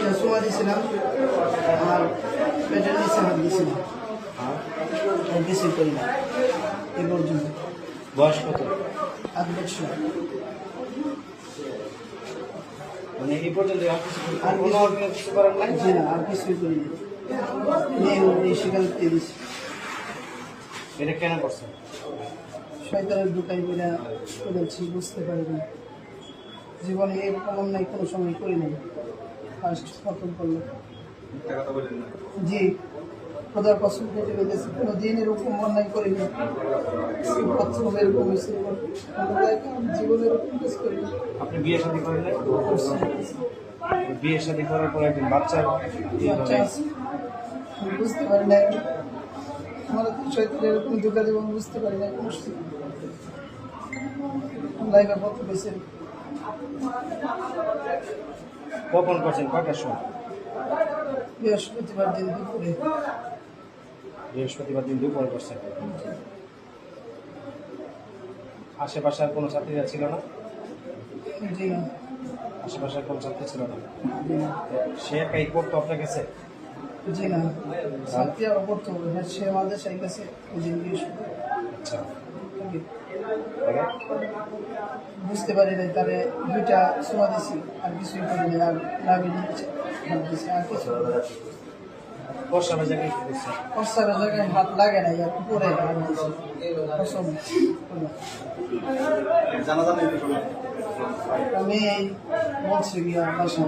দুইটা সোয়া দিয়েছিলাম আর পেটের নিচে হাত দিয়েছিলাম কিছুই করি না এ পর্যন্ত বয়স কত আট বছর মানে এই আর কোনো কিছু- করার নাই আর কিছুই করি না এই এই সেখানে দিয়ে এটা কেন করছেন শয়তানের করেছি বুঝতে পারি না। জীবনে এরকম অন্যায় কোনো সময় করি নাই। ফার্স্ট প্রথম করল। জি। খোদার থেকে বেঁধেছি কোনো দিন এরকম অন্যায় করি না প্রথম এরকম হয়েছে জীবনে এরকম আপনি বিয়ে শাদী করেন নাই। বিয়ে শাদী করার পর একদিন বাচ্চা। বুঝতে পারি না আমার তো শয়তান এরকম ঢুকা দেবো বুঝতে পারি না। লাইফে কত বেশি কখন করছেন? কয়টার সময়? বৃহস্পতিবার দিন দুপুরে। বৃহস্পতিবার দিন দুপুরে করছেন? আশেপাশে আর কোনো ছাত্রীরা ছিল না? আশেপাশে আর কোনো ছাত্রী ছিল না? সে একাই করতো আপনার কাছে? জি না। ছাত্রী আরও পড়তে হবে হ্যাঁ সে আমাদের সেই কাছে আচ্ছা। বুঝতে পারি নাই তারে দুইটা সোয়া দিছি আর কিছুই করি নাই আর লাভে নিচ্ছে আর কিছু বর্ষা ভেজা কি করছেন জায়গায় হাত লাগে নাই আর উপরে। আমি এই বলছি গিয়া বাসা।